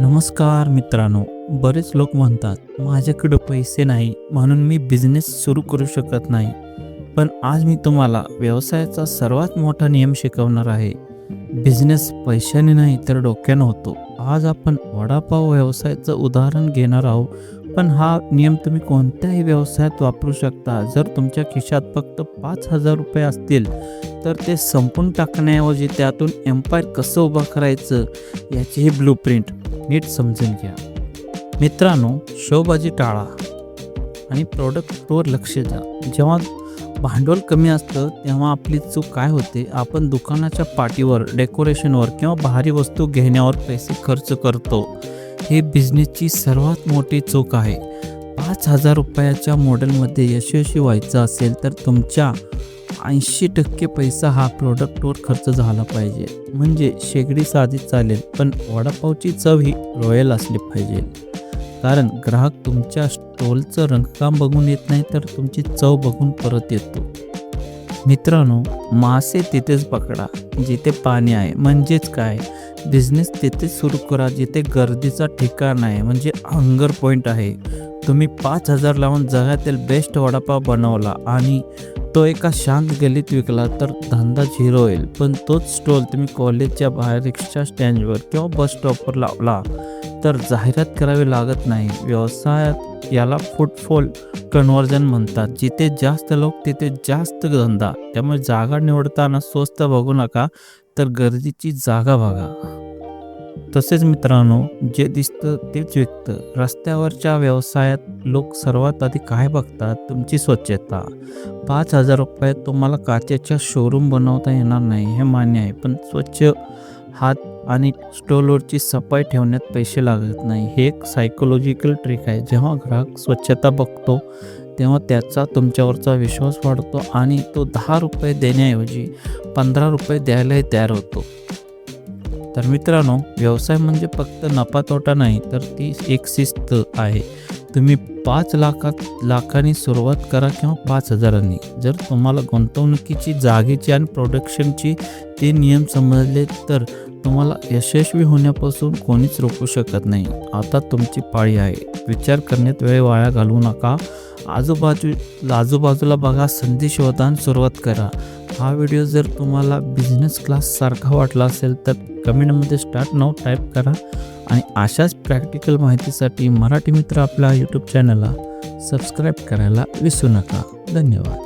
नमस्कार मित्रांनो बरेच लोक म्हणतात माझ्याकडं पैसे नाही म्हणून मी बिझनेस सुरू करू शकत नाही. पण आज मी तुम्हाला व्यवसायाचा सर्वात मोठा नियम शिकवणार आहे. बिझनेस पैशाने नाही तर डोक्यानं होतो. आज आपण वडापाव व्यवसायाचं उदाहरण घेणार आहोत पण हा नियम तुम्ही कोणत्याही व्यवसायात वापरू शकता. जर तुमच्या खिशात फक्त पाच हजार रुपये असतील तर ते संपून टाकण्याऐवजी त्यातून एम्पायर कसं उभं करायचं याची ब्लूप्रिंट नीट समजून घ्या. मित्रांनो शोबाजी टाळा आणि प्रॉडक्टवर लक्ष द्या. जेव्हा भांडवल कमी असतं तेव्हा आपली चूक काय होते? आपण दुकानाच्या पाठीवर डेकोरेशनवर किंवा भारी वस्तू घेण्यावर पैसे खर्च करतो. हे बिझनेसची सर्वात मोठी चूक आहे. पाच हजार रुपयाच्या मॉडेलमध्ये यशस्वी व्हायचं असेल तर तुमच्या ऐंशी टक्के पैसा हा प्रोडक्टवर खर्च झाला पाहिजे. म्हणजे शेगडी साधी चालेल पण वडापावची चव ही रॉयल असली पाहिजे. कारण ग्राहक तुमच्या स्टॉलचं रंगकाम बघून येत नाही तर तुमची चव बघून परत येतो. मित्रांनो मासे तिथेच पकडा जिथे पाणी आहे. म्हणजेच काय? बिझनेस तिथेच सुरू करा जिथे गर्दीचा ठिकाण आहे. म्हणजे हंगर पॉईंट आहे. तुम्ही पाच हजार लावून जगातील बेस्ट वडापाव बनवला आणि तो एका शांत गलीत विकला तर धंदा झिरो होईल. पण तोच स्टॉल तुम्ही कॉलेजच्या बाहेर रिक्षा स्टँडवर किंवा बस स्टॉपवर लावला तर जाहिरात करावी लागत नाही. व्यवसायात याला फुटफॉल कन्व्हर्जन म्हणतात. जिथे जास्त लोक तिथे जास्त धंदा. त्यामुळे जागा निवडताना स्वस्त बघू नका तर गर्दीची जागा बघा. तसेच मित्रांनो जे दिसतं तेच विकतं रस्त्यावरच्या व्यवसायात लोक सर्वात आधी काय बघतात? तुमची स्वच्छता. पाच हजार रुपयात तुम्हाला काचेच्या शोरूम बनवता येणार नाही हे मान्य आहे. पण स्वच्छ हात आणि स्टॉलवरची सफाई ठेवण्यात पैसे लागत नाही हे एक सायकोलॉजिकल ट्रिक आहे. जेव्हा ग्राहक स्वच्छता बघतो तेव्हा त्याचा तुमच्यावरचा विश्वास वाढतो आणि तो दहा रुपये देण्याऐवजी पंधरा रुपये द्यायलाही तयार होतो. तर मित्रांनो व्यवसाय म्हणजे फक्त नफा तोटा नाही तर ती एक शिस्त आहे. तुम्ही पाच लाखात लाखांनी सुरुवात करा किंवा पाच हजारांनी. जर तुम्हाला गुंतवणुकीची जागेची आणि प्रोडक्शनची ते नियम समजले तर तुम्हाला यशस्वी होण्यापासून कोणीच रोखू शकत नाही. आता तुमची पाळी आहे. विचार करण्यात वेळ वाया घालवू नका. आजूबाजू आजूबाजूला बघा संधी शोधा आणि सुरुवात करा. हा व्हिडिओ जर तुम्हाला बिझनेस क्लाससारखा वाटला असेल तर कमेंटमध्ये स्टार्ट नाव टाईप करा. आणि अशाच प्रॅक्टिकल माहितीसाठी मराठी मित्र आपल्या यूट्यूब चॅनलला सबस्क्राईब करायला विसरू नका. धन्यवाद.